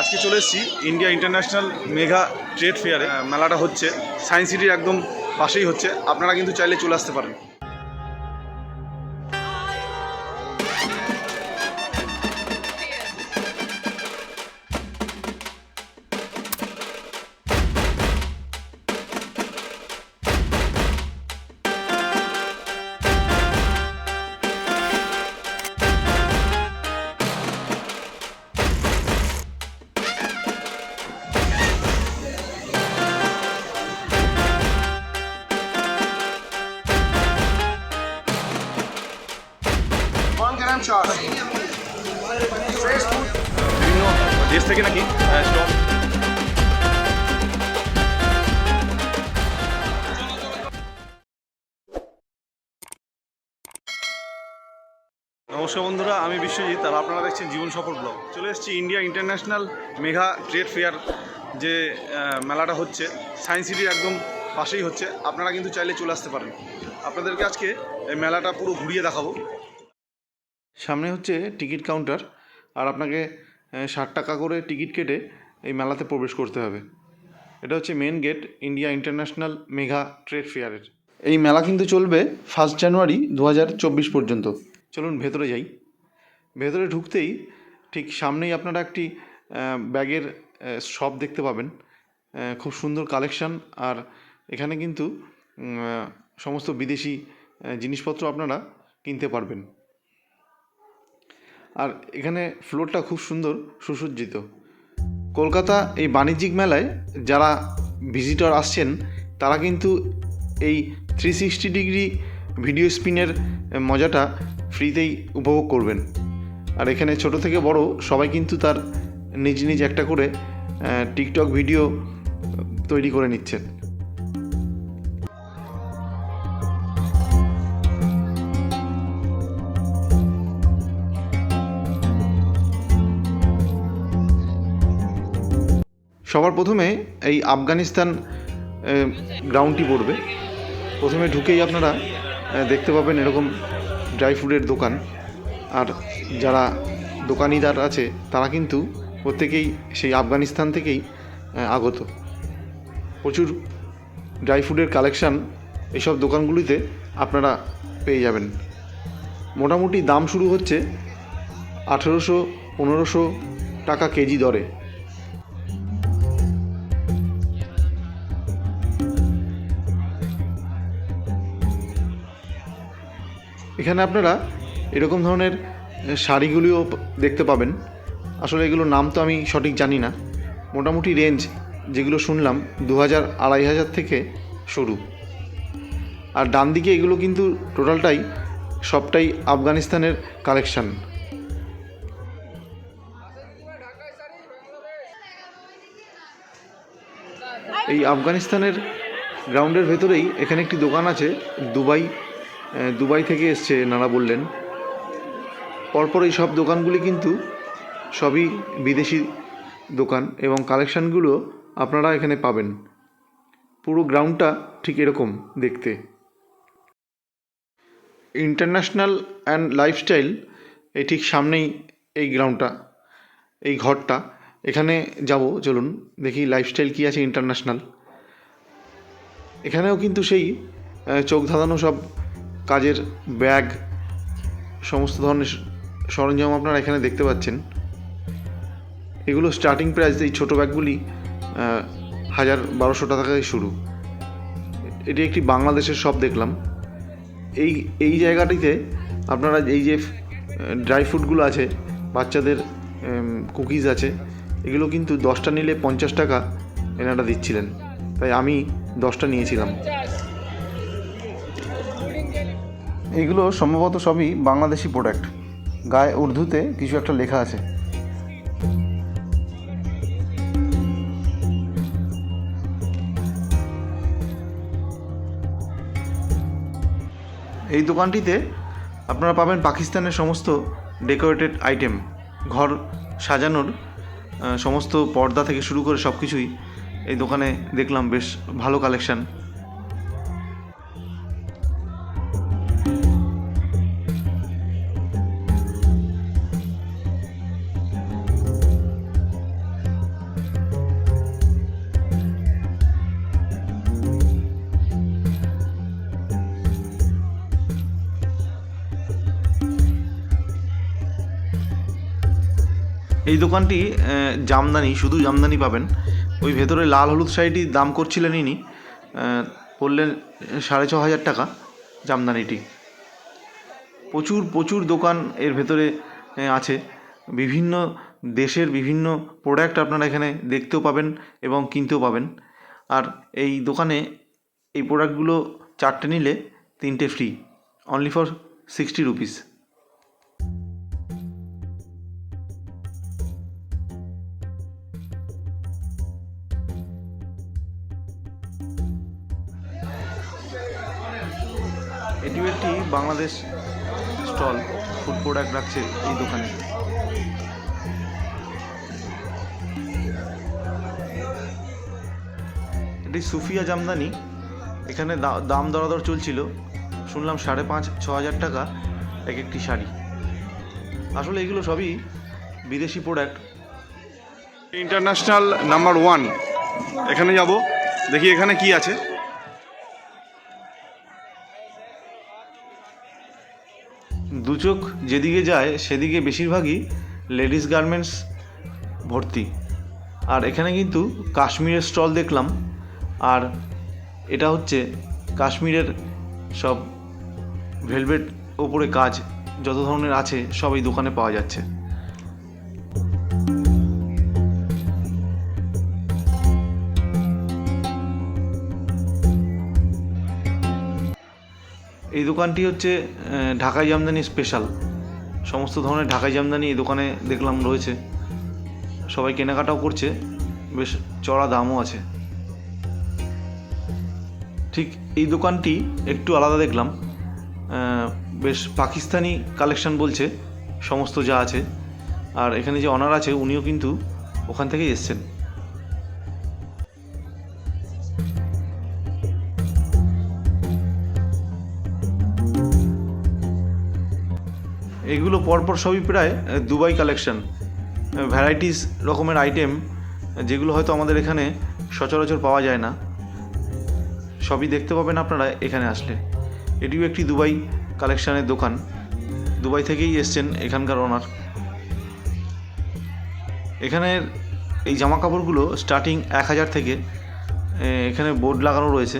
আজকে চলে এসেছি ইন্ডিয়া ইন্টারন্যাশনাল মেঘা ট্রেড ফেয়ারে মেলাটা হচ্ছে। সায়েন্স সিটির একদম পাশেই হচ্ছে। আপনারা কিন্তু চাইলে চলে আসতে পারেন। দেশ থেকে নাকি? স্টল নমস্কার বন্ধুরা, আমি বিশ্বজিৎ আর আপনারা দেখছেন জীবন সফর ব্লগ। চলে এসেছি India international mega trade fair যে মেলাটা হচ্ছে, সায়েন্স সিটির একদম পাশেই হচ্ছে। আপনারা কিন্তু চাইলে চলে আসতে পারেন। আপনাদেরকে আজকে এই মেলাটা পুরো ঘুরিয়ে দেখাবো। সামনে হচ্ছে টিকিট কাউন্টার, আর আপনাকে ষাট টাকা করে টিকিট কেটে এই মেলাতে প্রবেশ করতে হবে। এটা হচ্ছে main gate India international mega trade ফেয়ারের এই মেলা কিন্তু চলবে ফার্স্ট জানুয়ারি দু হাজার চব্বিশ পর্যন্ত। চলুন ভেতরে যাই। ভেতরে ঢুকতেই ঠিক সামনেই আপনারা একটি ব্যাগের শপ দেখতে পাবেন। খুব সুন্দর কালেকশন আর এখানে কিন্তু সমস্ত বিদেশি জিনিসপত্র আপনারা কিনতে পারবেন। আর এখানে ফ্লোরটা খুব সুন্দর, সুসজ্জিত। কলকাতা এই বাণিজ্যিক মেলায় যারা ভিজিটর আসছেন, তারা কিন্তু এই থ্রি সিক্সটি ডিগ্রি ভিডিও স্পিনের মজাটা ফ্রিতেই উপভোগ করবেন। আর এখানে ছোট থেকে বড় সবাই কিন্তু তার নিজ নিজ একটা করে টিকটক ভিডিও তৈরি করে নিচ্ছেন। সবার প্রথমে এই আফগানিস্তান গ্রাউন্ডটি পড়বে। প্রথমে ঢুকেই আপনারা দেখতে পাবেন এরকম ড্রাই ফ্রুটের দোকান। আর যারা দোকানিদার আছে, তারা কিন্তু প্রত্যেকেই সেই আফগানিস্তান থেকেই আগত। প্রচুর ড্রাই ফ্রুটের কালেকশান এইসব দোকানগুলিতে আপনারা পেয়ে যাবেন। মোটামুটি দাম শুরু হচ্ছে আঠেরোশো, পনেরোশো টাকা কেজি দরে। এখানে আপনারা এরকম ধরনের শাড়িগুলিও দেখতে পাবেন। আসলে এগুলোর নাম তো আমি সঠিক জানি না। মোটামুটি রেঞ্জ যেগুলো শুনলাম দু হাজার আড়াই হাজার থেকে শুরু। আর ডান দিকে এগুলো কিন্তু টোটালটাই সবটাই আফগানিস্তানের কালেকশান। এই আফগানিস্তানের গ্রাউন্ডের ভেতরেই এখানে একটি দোকান আছে, দুবাই দুবাই থেকে এসছে, নানা বললেন। পরপর এই সব দোকানগুলি কিন্তু সবই বিদেশি দোকান এবং কালেকশানগুলো আপনারা এখানে পাবেন। পুরো গ্রাউন্ডটা ঠিক এরকম দেখতে। ইন্টারন্যাশনাল অ্যান্ড লাইফস্টাইল, এই ঠিক সামনেই এই গ্রাউন্ডটা, এই ঘরটা। এখানে যাব, চলুন, দেখি লাইফস্টাইল কী আছে ইন্টারন্যাশনাল। এখানেও কিন্তু সেই চোখ ধাঁধানো সব কাজের ব্যাগ, সমস্ত ধরনের সরঞ্জাম আপনারা এখানে দেখতে পাচ্ছেন। এগুলো স্টার্টিং প্রাইস এই ছোটো ব্যাগগুলি হাজার বারোশো টাকা থেকে শুরু। এটি একটি বাংলাদেশের শপ দেখলাম। এই এই জায়গাটিতে আপনারা এই যে ড্রাই ফ্রুটগুলো আছে, বাচ্চাদের কুকিজ আছে, এগুলো কিন্তু দশটা নিলে পঞ্চাশ টাকা এনারা দিচ্ছিলেন। তাই আমি দশটা নিয়েছিলাম। এগুলো সম্ভবত সবই বাংলাদেশি প্রোডাক্ট গায়ে উর্দুতে কিছু একটা লেখা আছে। এই দোকানটিতে আপনারা পাবেন পাকিস্তানের সমস্ত ডেকোরেটেড আইটেম ঘর সাজানোর সমস্ত পর্দা থেকে শুরু করে সব কিছুই এই দোকানে দেখলাম, বেশ ভালো কালেকশান এই দোকানটি জামদানি, শুধু জামদানি পাবেন। ওই ভেতরে লাল হলুদ শাড়িটি দাম করছিলেন ইনি বললেন সাড়ে ছ হাজার টাকা জামদানিটি। প্রচুর প্রচুর দোকান এর ভেতরে আছে। বিভিন্ন দেশের বিভিন্ন প্রোডাক্ট আপনারা এখানে দেখতেও পাবেন এবং কিনতেও পাবেন। আর এই দোকানে এই প্রোডাক্টগুলো চারটে নিলে তিনটে free only for sixty rupees এটিও একটি বাংলাদেশ স্টল ফুড প্রোডাক্ট রাখছে এই দোকানে। এটি সুফিয়া জামদানি। এখানে দাম দরাদর চলছিল। শুনলাম সাড়ে পাঁচ, ছ হাজার টাকা এক একটি শাড়ি। আসলে এগুলো সবই বিদেশি প্রোডাক্ট ইন্টারন্যাশনাল নাম্বার ওয়ান এখানে যাব, দেখি এখানে কি আছে। চোখ যেদিকে যায়, সেদিকে বেশিরভাগই লেডিস গার্মেন্টস ভর্তি। আর এখানে কিন্তু কাশ্মীরের স্টল দেখলাম। আর এটা হচ্ছে কাশ্মীরের সব ভেলভেট ওপরে কাজ যত ধরনের আছে সব এই দোকানে পাওয়া যাচ্ছে। এই দোকানটি হচ্ছে ঢাকাই জামদানি স্পেশাল সমস্ত ধরনের ঢাকাই জামদানি এই দোকানে দেখলাম রয়েছে। সবাই কেনাকাটাও করছে, বেশ চড়া দামও আছে। ঠিক এই দোকানটি একটু আলাদা দেখলাম বেশ পাকিস্তানি কালেকশন বলছে, সমস্ত যা আছে। আর এখানে যে অনার আছে, উনিও কিন্তু ওখান থেকেই এসছেন। এগুলো পরপর সবই প্রায় দুবাই কালেকশন ভ্যারাইটিস রকমের আইটেম যেগুলো হয়তো আমাদের এখানে সচরাচর পাওয়া যায় না। সবই দেখতে পাবেন আপনারা এখানে আসলে। এটিও একটি দুবাই কালেকশানের দোকান। দুবাই থেকেই এসছেন এখানকার ওনার এখানের এই জামা কাপড়গুলো স্টার্টিং এক হাজার থেকে এখানে বোর্ড লাগানো রয়েছে।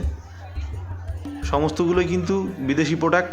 সমস্তগুলোই কিন্তু বিদেশি প্রোডাক্ট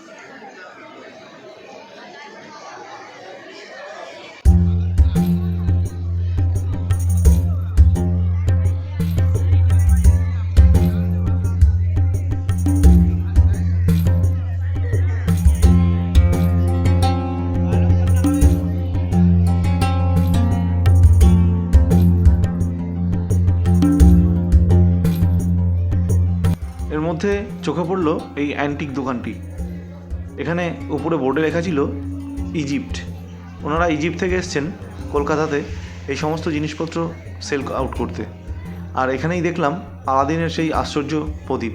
মধ্যে চোখে পড়ল এই অ্যান্টিক দোকানটি। এখানে উপরে বোর্ডে লেখা ছিল, ইজিপ্ট। ওনারা ইজিপ্ট থেকে এসছেন কলকাতাতে এই সমস্ত জিনিসপত্র সেল আউট করতে। আর এখানেই দেখলাম আলাদিনের সেই আশ্চর্য প্রদীপ।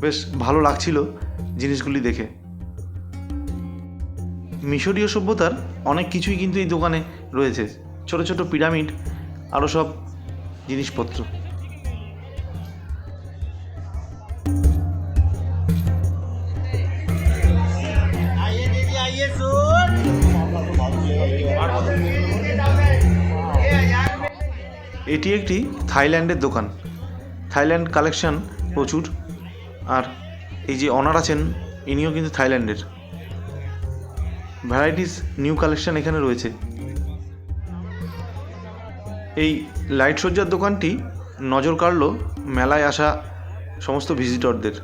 বেশ ভালো লাগছিল জিনিসগুলি দেখে। মিশরীয় সভ্যতার অনেক কিছুই কিন্তু এই দোকানে রয়েছে। ছোট ছোট পিরামিড আরও সব জিনিসপত্র। এটি একটি থাইল্যান্ডের দোকান। থাইল্যান্ড কালেকশন প্রচুর। আর এই যে অনার আছেন, ইনিও কিন্তু থাইল্যান্ডের। ভ্যারাইটিস নিউ কালেকশন এখানে রয়েছে। এই লাইট সজ্জার দোকানটি নজর কাড়ল মেলায় আসা সমস্ত ভিজিটরদের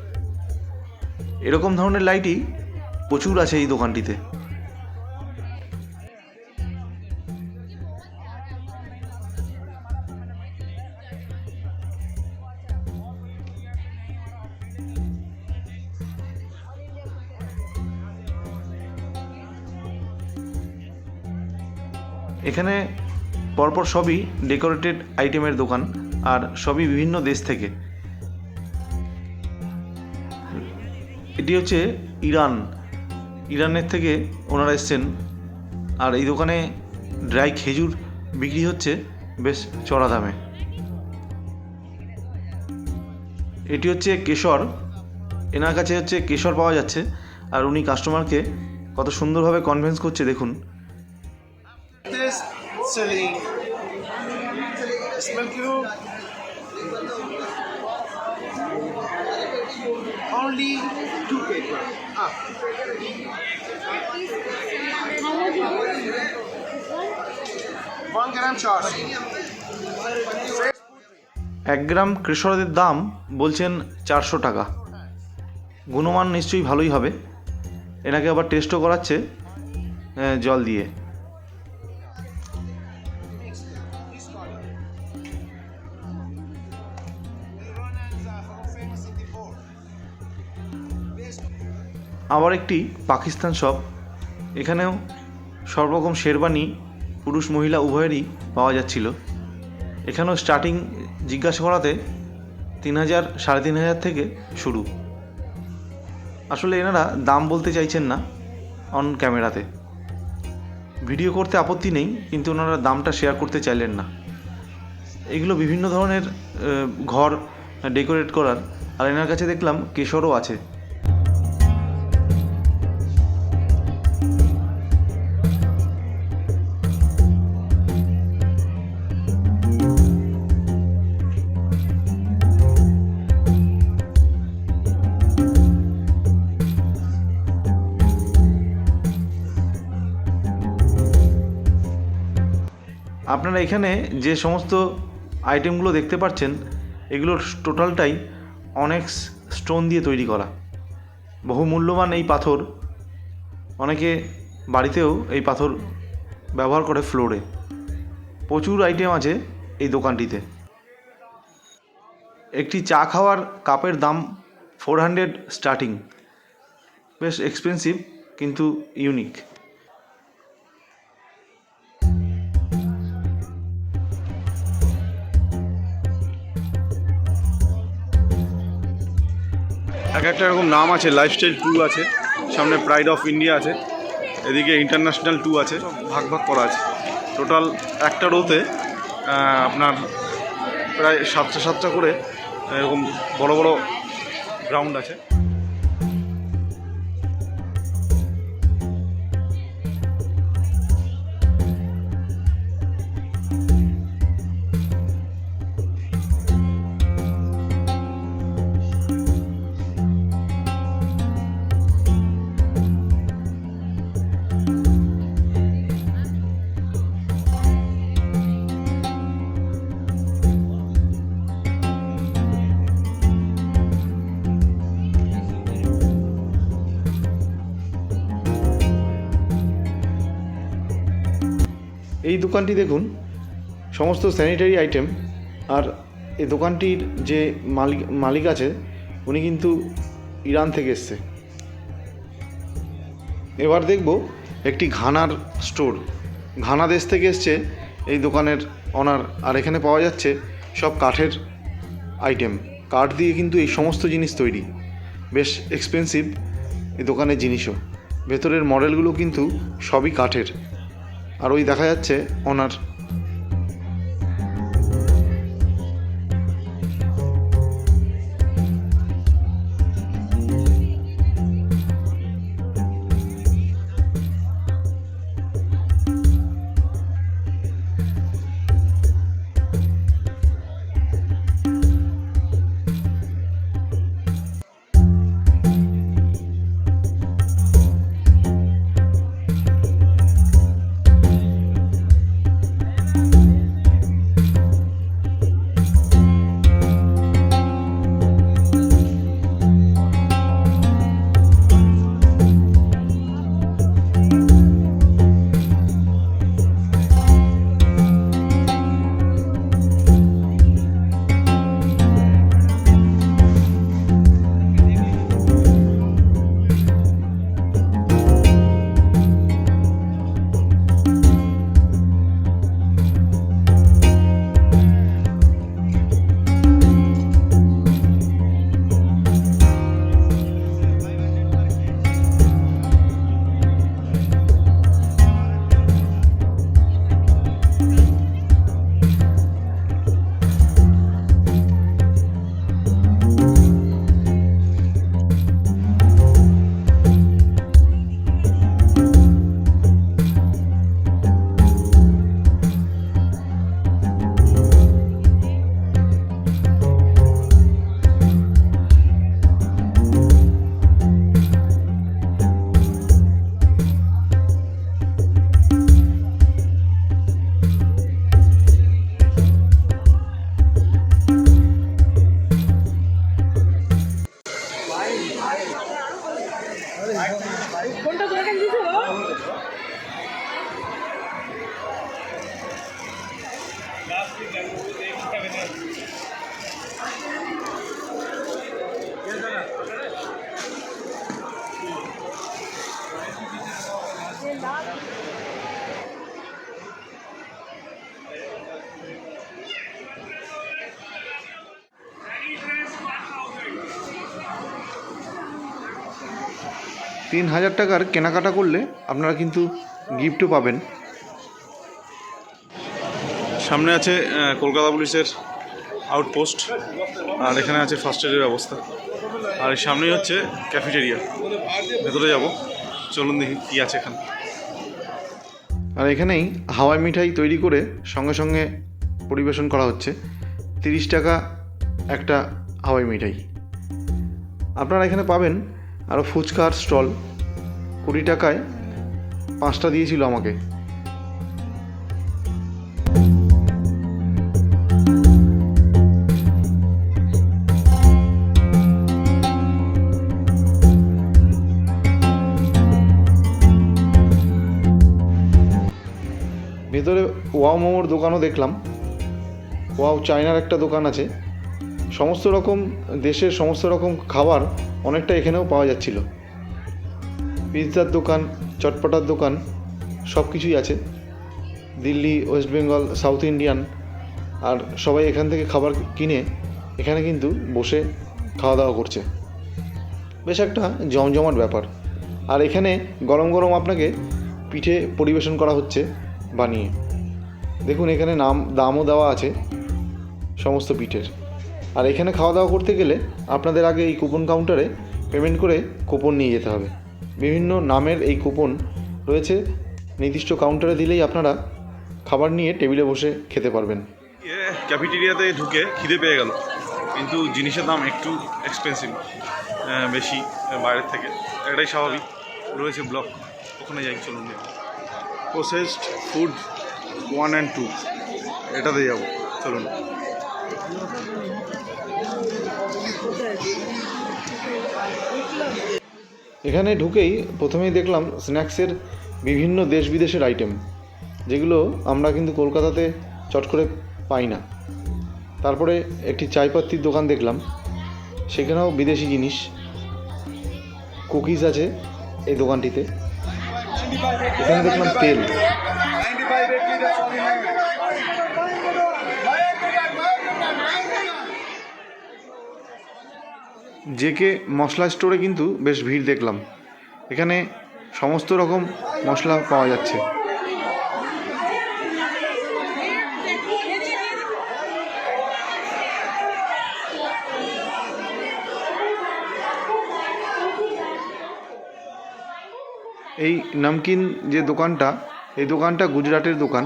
এরকম ধরনের লাইটই প্রচুর আছে এই দোকানটিতে। এখানে পরপর সবই ডেকোরেটেড আইটেমের দোকান, আর সবই বিভিন্ন দেশ থেকে। এটি হচ্ছে ইরান। ইরানের থেকে ওনারা এসছেন, আর এই দোকানে ড্রাই খেজুর বিক্রি হচ্ছে বেশ চড়া দামে। এটি হচ্ছে কেশর। এনার কাছে হচ্ছে কেশর পাওয়া যাচ্ছে, আর উনি কাস্টমারকে কত সুন্দরভাবে কনভিন্স করছে, দেখুন। Celine. Smell. Only two cake. Ah. Gram charge. এক গ্রাম কেশরের দাম বলছেন চারশো টাকা গুণমান নিশ্চয়ই ভালোই হবে এনাকে আবার টেস্টও করাচ্ছে জল দিয়ে আবার একটি পাকিস্তান শপ এখানেও সব রকম শেরবানি পুরুষ মহিলা উভয়েরই পাওয়া যাচ্ছিল। এখানেও স্টার্টিং জিজ্ঞাসা করাতে তিন হাজার, সাড়ে তিন হাজার থেকে শুরু। আসলে এনারা দাম বলতে চাইছেন না অন ক্যামেরাতে ভিডিও করতে আপত্তি নেই, কিন্তু ওনারা দামটা শেয়ার করতে চাইলেন না। এগুলো বিভিন্ন ধরনের ঘর ডেকোরেট করার। আর এনার কাছে দেখলাম কেশরও আছে। এখানে যে সমস্ত আইটেমগুলো দেখতে পাচ্ছেন, এগুলোর টোটালটাই অনেক স্টোন দিয়ে তৈরি করা। বহু মূল্যবান এই পাথর। অনেকে বাড়িতেও এই পাথর ব্যবহার করে ফ্লোরে প্রচুর আইটেম আছে এই দোকানটিতে। একটি চা খাওয়ার কাপের দাম ফোর হান্ড্রেড স্টার্টিং বেশ এক্সপেন্সিভ কিন্তু ইউনিক এক একটা এরকম নাম আছে লাইফস্টাইল টু আছে, সামনে প্রাইড অফ ইন্ডিয়া আছে, এদিকে ইন্টারন্যাশনাল টু আছে ভাগ ভাগ করা আছে। টোটাল একটা রোতে আপনার প্রায় সাতটা সাতটা করে এরকম বড় বড় গ্রাউন্ড আছে। এই দোকানটি দেখুন, সমস্ত স্যানিটারি আইটেম আর এই দোকানটির যে মালিক মালিক আছে, উনি কিন্তু ইরান থেকে এসছে। এবার দেখব একটি ঘানার স্টোর। ঘানা দেশ থেকে এসছে এই দোকানের অনার আর এখানে পাওয়া যাচ্ছে সব কাঠের আইটেম কাঠ দিয়ে কিন্তু এই সমস্ত জিনিস তৈরি। বেশ এক্সপেন্সিভ এই দোকানের জিনিসও। ভেতরের মডেলগুলো কিন্তু সবই কাঠের। আর ওই দেখা যাচ্ছে ওনার কোনটা তোমাকে দিয়েছে তিন হাজার টাকার কেনাকাটা করলে আপনারা কিন্তু গিফটও পাবেন। সামনে আছে কলকাতা পুলিশের আউটপোস্ট আর এখানে আছে ফার্স্ট এডের ব্যবস্থা। আর সামনেই হচ্ছে ক্যাফেটেরিয়া ভেতরে যাব। চলুন দেখি কী আছে এখানে। আর এখানেই হাওয়াই মিঠাই তৈরি করে সঙ্গে সঙ্গে পরিবেশন করা হচ্ছে। তিরিশ টাকা একটা হাওয়াই মিঠাই। আপনারা এখানে পাবেন আরও ফুচকার স্টল। কুড়ি টাকায় পাঁচটা দিয়েছিল আমাকে। ভেতরে ওয়াও মোমোর দোকানও দেখলাম। ওয়াও চায়নার একটা দোকান আছে। সমস্ত রকম দেশের সমস্ত রকম খাবার অনেকটা এখানেও পাওয়া যাচ্ছিল। পিৎজার দোকান, চটপটার দোকান সব কিছুই আছে। Delhi, West Bengal, South Indian, আর সবাই এখান থেকে খাবার কিনে এখানে কিন্তু বসে খাওয়া দাওয়া করছে। বেশ একটা জমজমাট ব্যাপার। আর এখানে গরম গরম আপনাকে পিঠে পরিবেশন করা হচ্ছে বানিয়ে। দেখুন এখানে নাম, দামও দেওয়া আছে সমস্ত পিঠের। আর এখানে খাওয়া দাওয়া করতে গেলে আপনাদের আগে এই কুপন কাউন্টারে পেমেন্ট করে কুপন নিয়ে যেতে হবে। বিভিন্ন নামের এই কুপন রয়েছে, নির্দিষ্ট কাউন্টারে দিলেই আপনারা খাবার নিয়ে টেবিলে বসে খেতে পারবেন। ক্যাফেটেরিয়াতে ঢুকে খিদে পেয়ে গেল। কিন্তু জিনিসের দাম একটু এক্সপেন্সিভ বেশি বাইরের থেকে। এটাই স্বাভাবিক। রয়েছে ব্লক ওখানে যাই, চলুন processed food one and two এটাতে যাব। চলুন। এখানে ঢুকেই প্রথমেই দেখলাম স্ন্যাক্সের বিভিন্ন দেশ বিদেশের আইটেম যেগুলো আমরা কিন্তু কলকাতাতে চট করে পাই না। তারপরে একটি চাইপাত্তির দোকান দেখলাম, সেখানেও বিদেশি জিনিস কুকিজ আছে এই দোকানটিতে। এখানে দেখলাম তেল। জেকে মশলা স্টোরে কিন্তু বেশ ভিড় দেখলাম। এখানে সমস্ত রকম মশলা পাওয়া যাচ্ছে। এই নামকিন যে দোকানটা, এই দোকানটা গুজরাটের দোকান।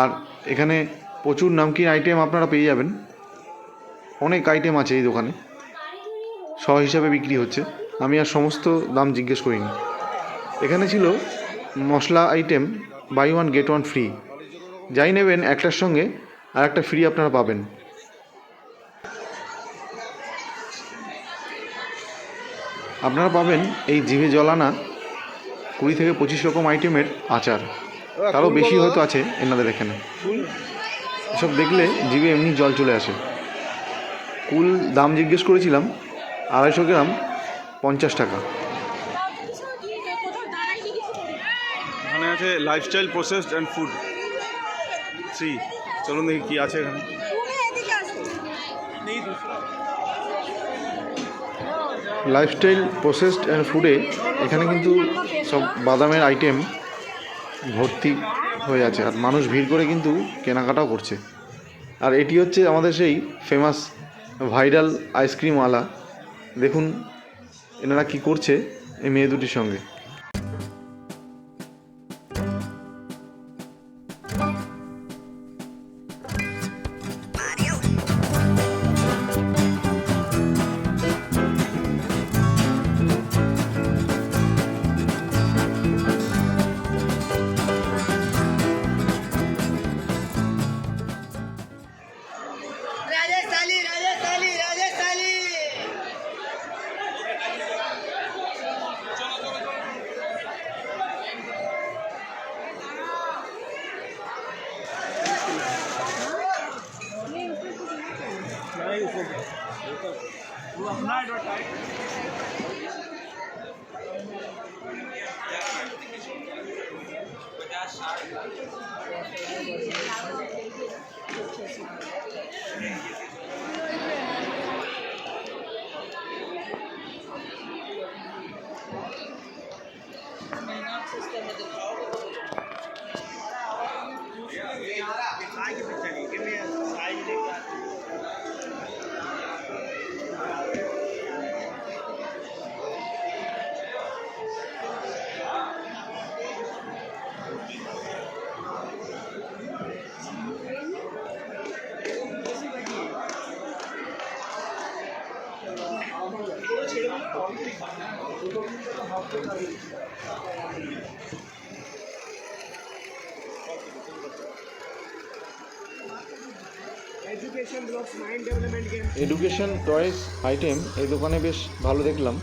আর এখানে প্রচুর নামকিন আইটেম আপনারা পেয়ে যাবেন। অনেক আইটেম আছে এই দোকানে। শ হিসাবে বিক্রি হচ্ছে। আমি আর সমস্ত দাম জিজ্ঞেস করিনি। এখানে ছিল মশলা item buy one get one free যাই নেবেন একটার সঙ্গে আর একটা ফ্রি আপনারা পাবেন। আপনারা পাবেন এই জিভে জলানা কুড়ি থেকে পঁচিশ রকম আইটেমের আচার। তারও বেশি হয়তো আছে এনাদের এখানে। এসব দেখলে জিভে এমনি জল চলে আসে। কুল দাম জিজ্ঞেস করেছিলাম আড়াইশো গ্রাম পঞ্চাশ টাকা। এখানে আছে lifestyle processed and food three চলুন দেখি কী আছে এখানে। লাইফস্টাইল প্রসেসড অ্যান্ড ফুডে এখানে কিন্তু সব বাদামের আইটেম ভর্তি হয়ে আছে। আর মানুষ ভিড় করে কিন্তু কেনাকাটাও করছে। আর এটি হচ্ছে আমাদের সেই ফেমাস ভাইরাল আইসক্রিমওয়ালা দেখুন এনারা কি করছে এই মেয়ে দুটির সঙ্গে? naar door kijken. Ik education toys item এই দোকানে বেশ ভালো দেখলাম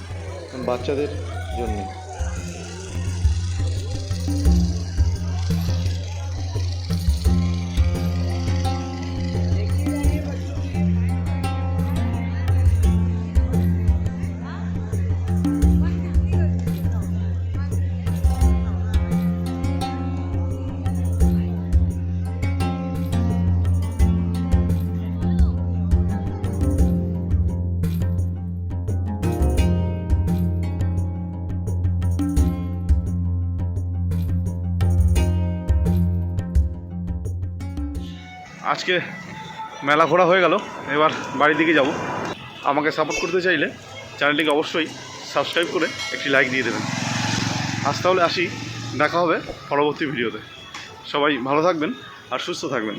বাচ্চাদের জন্য। আজকে মেলা ঘোরা হয়ে গেল। এবার বাড়ির দিকে যাব। আমাকে সাপোর্ট করতে চাইলে চ্যানেলটিকে অবশ্যই সাবস্ক্রাইব করে একটি লাইক দিয়ে দেবেন। আজ তাহলে আসি। দেখা হবে পরবর্তী ভিডিওতে সবাই ভালো থাকবেন আর সুস্থ থাকবেন।